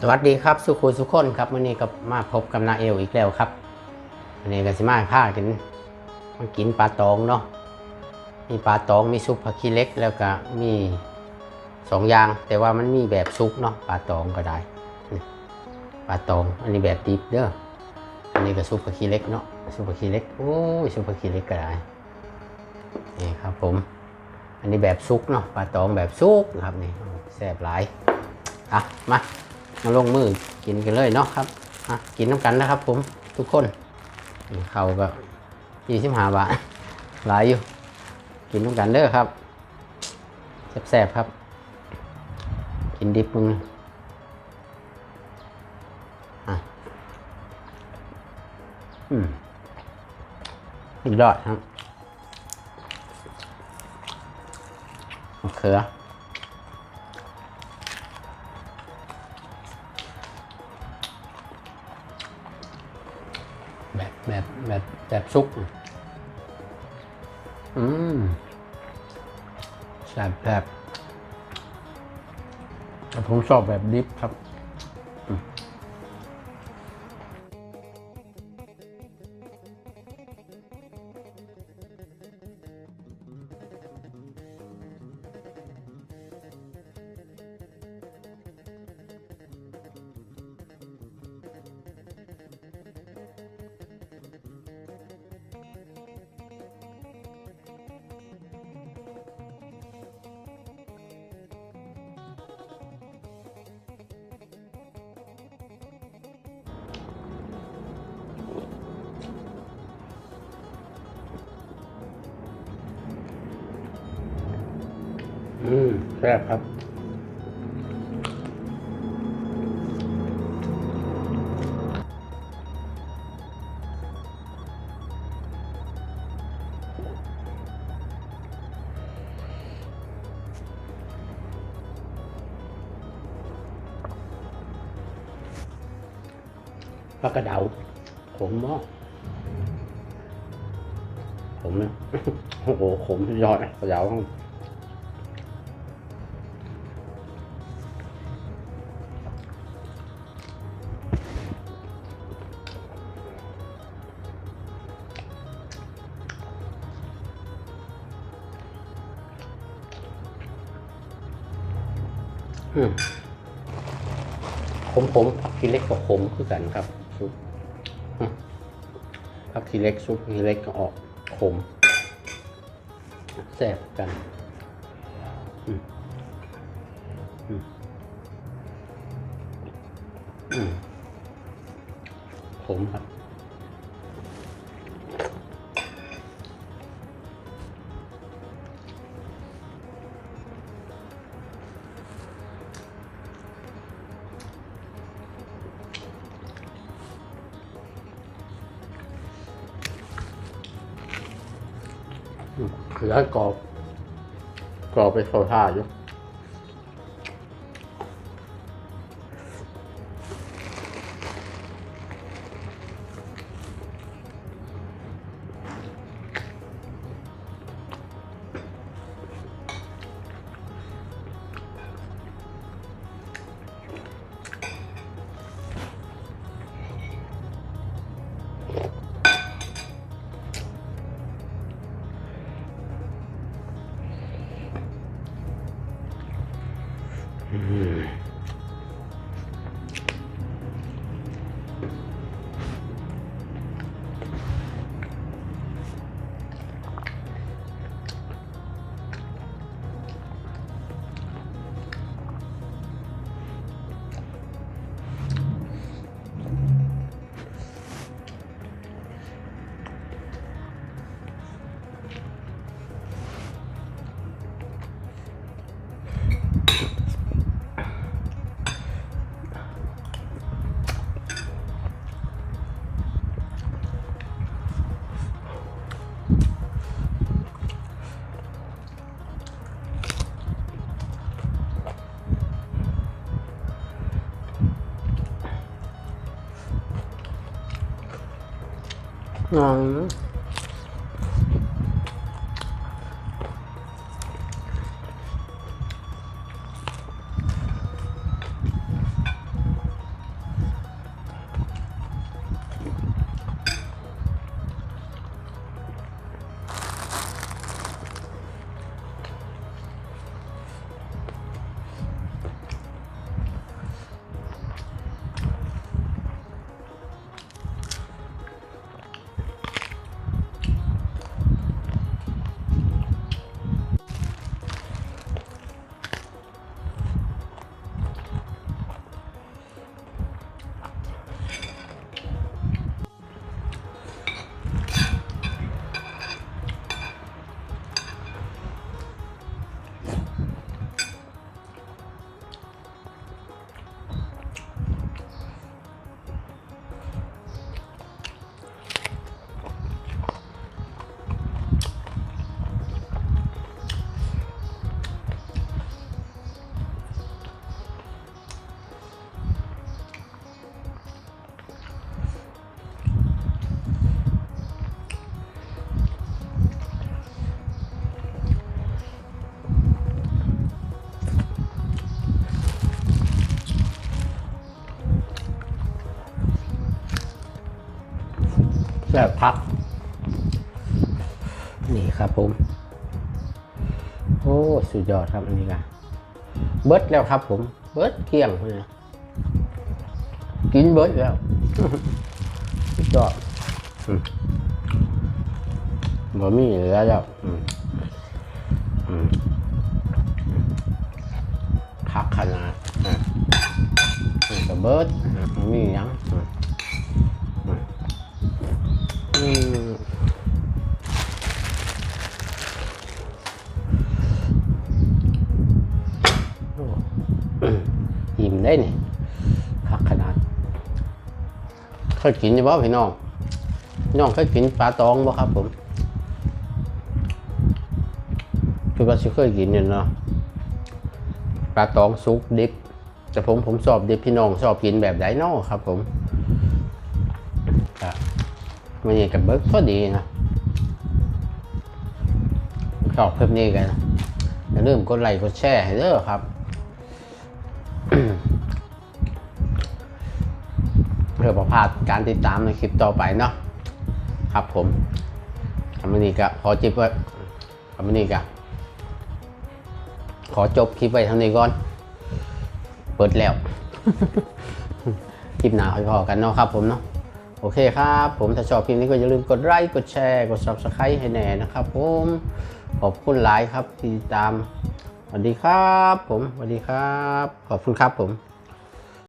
สวัสดีครับสุขุสุขคนครับวันนี้ก็มาพบกับนาเอลอีกแล้วครับวันนี้ก็สิมาพากินมากินปลาตองเนาะมีปลาตองมีซุปผักขี้เล็กแล้วก็มีสองอย่าง แต่ว่ามันมีแบบซุปเนาะปลาตองก็ได้ปลาตองอันนี้แบบดิบเด้ออันนี้ก็ซุปผักขี้เล็กเนาะซุปผักขี้เล็กโอ้ยซุปผักขี้เล็กก็ได้นี่ครับผม อันนี้แบบซุกเนาะปลาตองแบบซุกนะครับนี่แซ่บหลายอะมา มาลงมือกินกันเลยเนาะครับอะกินน้ำกันนะครับ ผมทุกคนเขาก็ยี่สิบห้าบาทหลายอยู่ กินน้ำกันเด้อครับแซ่บๆครับ กินดิบมึงอะอืมอีกยอดครับมะเขือ แบบแบบแบบแบบซุกอืมแบบแบบผมชอบแบบดิฟครับ ซ่บครับ ปลากระเดาขมมากขมเนี่ยโอ้โหขมยอดกระเดา อืมขมขมผักทีเล็กกับขมคือกันครับซุปอืมผักทีเล็กซุปทีเล็กก็ออกขมแซ่บกันอืมอืมอืมขมครับ เขือกรอบ กรอบไปเข้าท่าอยู่ อื แบบพักนี่ครับผม โอ้ สุดยอดครับอันนี้ก็เบิร์ดแล้วครับผม เบิร์ดเกลี้ยงเลยกินเบิร์ดแล้วสุดยอดมบะหมี่เหลือแล้วอืมอืมพักขนาดอะนี่ก็เบิร์ดบะหมี่ยัง อิ่มได้นี่คักขนาดเคยกินอยู่บ่พี่น้องน้องเคยกินปลาตองบ่ครับผมคือว่าสิเคยกินอยู่เนาะปลาตองซุกดิบแต่ผมผมชอบดิบพี่น้องชอบกินแบบไดเนาะครับผมก็ มันนี่กับเบิร์กพอดีนะชอบเพิ่มนี้กันอย่าลืมกดไลค์กดแชร์ให้เด้อครับเพื่อประพาดการติดตามในคลิปต่อไปเนาะครับผมคำนี้ก็ขอจิบไว้คำนี้ก็ขอจบคลิปไว้เท่านี้ก่อน เปิดแล้ว คลิปหนาค่อยพอกันเนาะครับผมเนาะ โอเคครับ ผมถ้าชอบคลิปนี้ก็อย่าลืมกดไลค์กดแชร์กด subscribe ให้แน่นะครับผมขอบคุณหลายครับที่ติดตามสวัสดีครับ ผมสวัสดีครับ ขอบคุณครับผม